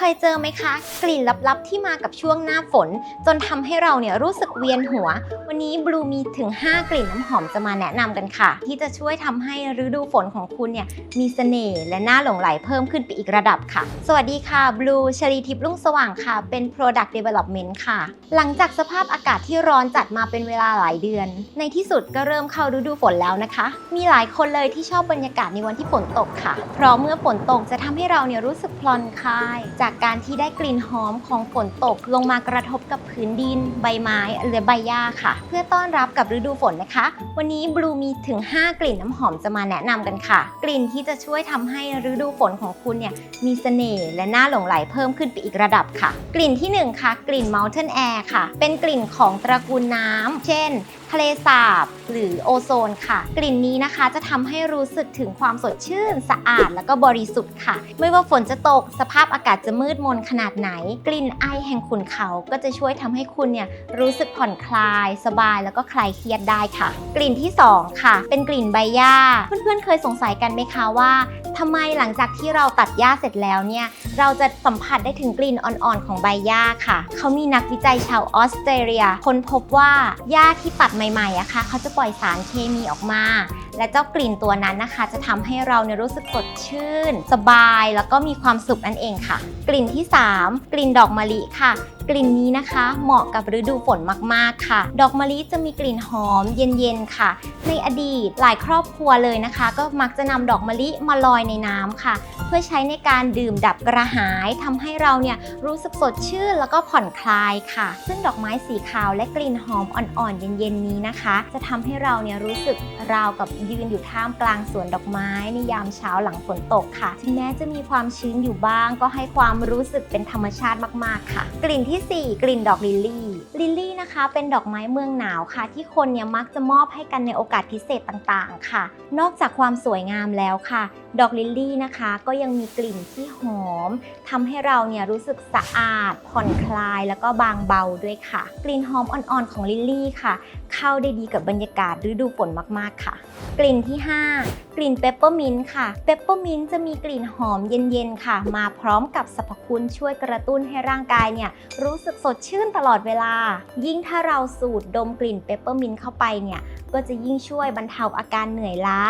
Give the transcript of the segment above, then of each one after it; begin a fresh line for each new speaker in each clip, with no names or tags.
เคยเจอไหมคะ กลิ่นลับๆ ที่มากับช่วงหน้าฝน จนทำให้เราเนี่ยรู้สึกเวียนหัว วันนี้บลูมีถึง 5 กลิ่นน้ำหอมจะมาแนะนำกันค่ะ ที่จะช่วยทำให้ฤดูฝนของคุณเนี่ยมีเสน่ห์และน่าหลงไหลเพิ่มขึ้นไปอีกระดับค่ะ สวัสดีค่ะบลูชลีทิพย์รุ่งสว่างค่ะ เป็น Product Development ค่ะ หลังจากสภาพอากาศที่ร้อนจัดมาเป็นเวลาหลายเดือน ในที่สุดก็เริ่มเข้าฤดูฝนแล้วนะคะ มีหลายคนเลยที่ชอบบรรยากาศในวันที่ฝนตกค่ะ เพราะเมื่อฝนตกจะทำให้เราเนี่ยรู้สึกผ่อนคลายจากการที่ได้กลิ่นหอมของฝนตกลงมากระทบกับพื้นดิน ใบไม้หรือใบหญ้าค่ะ เพื่อต้อนรับกับฤดูฝนนะคะ วันนี้บลูมีถึง 5 กลิ่นน้ำหอมจะมาแนะนำกันค่ะ กลิ่นที่จะช่วยทำให้ฤดูฝนของคุณเนี่ยมีเสน่ห์และน่าหลงไหลเพิ่มขึ้นไปอีกระดับค่ะ กลิ่นที่หนึ่งค่ะกลิ่น Mountain Air ค่ะ เป็นกลิ่นของตระกูลน้ำเช่นทะเลสาบหรือโอโซนค่ะ กลิ่นนี้นะคะจะทำให้รู้สึกถึงความสดชื่น สะอาดแล้วก็บริสุทธิ์ค่ะ ไม่ว่าฝนจะตกสภาพอากาศจะมืดมนขนาดไหน กลิ่นไอแห่งขุนเขาก็จะช่วยทำให้คุณเนี่ยรู้สึกผ่อนคลาย สบายแล้วก็คลายเครียดได้ค่ะ กลิ่นที่สองค่ะ เป็นกลิ่นใบหญ้า เพื่อนๆเคยสงสัยกันไหมคะว่าทำไมหลังจากที่เราตัดหญ้าเสร็จแล้วเนี่ยเราจะสัมผัสได้ถึงกลิ่นอ่อนๆ ของใบหญ้าค่ะ เขามีนักวิจัยชาวออสเตรเลีย ค้นพบว่าหญ้าที่ตัดใหม่ๆอะค่ะเขาจะปล่อยสารเคมีออกมา และเจ้ากลิ่นตัวนั้นนะคะ จะทำให้เราเนี่ยรู้สึกสดชื่น สบายแล้วก็มีความสุขนั่นเองค่ะ กลิ่นที่ 3 กลิ่นดอกมะลิค่ะ กลิ่นนี้นะคะ เหมาะกับฤดูฝนมากๆค่ะ ดอกมะลิจะมีกลิ่นหอมเย็นๆค่ะ ในอดีตหลายครอบครัวเลยนะคะ ก็มักจะนำดอกมะลิมาลอยในน้ำค่ะ เพื่อใช้ในการดื่มดับกระหายทำให้เราเนี่ยรู้สึกสดชื่นแล้วก็ผ่อนคลายค่ะ ซึ่งดอกไม้สีขาวและกลิ่นหอมอ่อนๆเย็นๆนี้นะคะ จะทำให้เราเนี่ยรู้สึกราวกับยืนอยู่ท่ามกลางสวนดอกไม้ในยามเช้าหลังฝนตกค่ะ ถึงแม้จะมีความชื้นอยู่บ้าง ก็ให้ความรู้สึกเป็นธรรมชาติมากๆค่ะ กลิ่นที่4 กลิ่นดอกลิลลี่ลิลลี่นะคะ เป็นดอกไม้เมืองหนาวค่ะ ที่คนเนี่ยมักจะมอบให้กันในโอกาสพิเศษต่างๆ ค่ะ นอกจากความสวยงามแล้วค่ะ ดอกลิลลี่นะคะ ก็ยังมีกลิ่นที่หอมทำให้เราเนี่ยรู้สึกสะอาด ผ่อนคลายแล้วก็บางเบาด้วยค่ะ กลิ่นหอมอ่อนๆของลิลลี่ค่ะ เข้าได้ดีกับบรรยากาศฤดูฝนมากๆค่ะ กลิ่นที่ 5 กลิ่นเปปเปอร์มินต์ค่ะเปปเปอร์มินต์จะมีกลิ่นหอมเย็นๆค่ะ มาพร้อมกับสรรพคุณช่วยกระตุ้นให้ร่างกายเนี่ยรู้สึกสดชื่นตลอดเวลายิ่งถ้าเราสูดดมกลิ่นเปปเปอร์มินต์เข้าไปเนี่ย ก็จะยิ่งช่วยบรรเทาอาการเหนื่อยล้า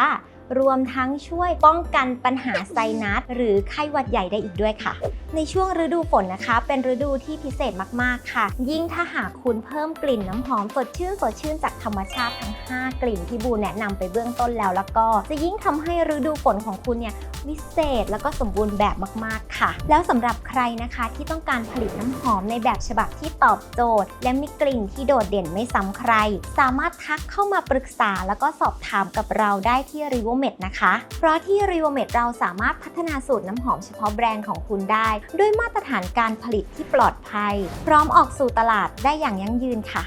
รวมทั้งช่วยป้องกันปัญหาไซนัสหรือไข้หวัดใหญ่ได้อีกด้วยค่ะ ในช่วงฤดูฝนนะคะ เป็นฤดูที่พิเศษมากๆค่ะ ยิ่งถ้าหากคุณเพิ่มกลิ่นน้ำหอมสดชื่นสดชื่นจากธรรมชาติทั้ง 5 กลิ่นที่บูแนะนำไปเบื้องต้นแล้วแล้วก็ จะยิ่งทำให้ฤดูฝนของคุณเนี่ยวิเศษแล้วก็สมบูรณ์แบบมากๆค่ะ แล้วสำหรับใครนะคะที่ต้องการผลิตน้ำหอมในแบบฉบับที่ตอบโจทย์ และมีกลิ่นที่โดดเด่นไม่ซ้ำใคร สามารถทักเข้ามาปรึกษาแล้วก็สอบถามกับเราได้ที่ r e v o m e d นะคะ เพราะที่ r e v o m e d เราสามารถพัฒนาสูตรน้ำหอมเฉพาะแบรนด์ของคุณได้ ด้วยมาตรฐานการผลิตที่ปลอดภัย พร้อมออกสู่ตลาดได้อย่างยั่งยืนค่ะ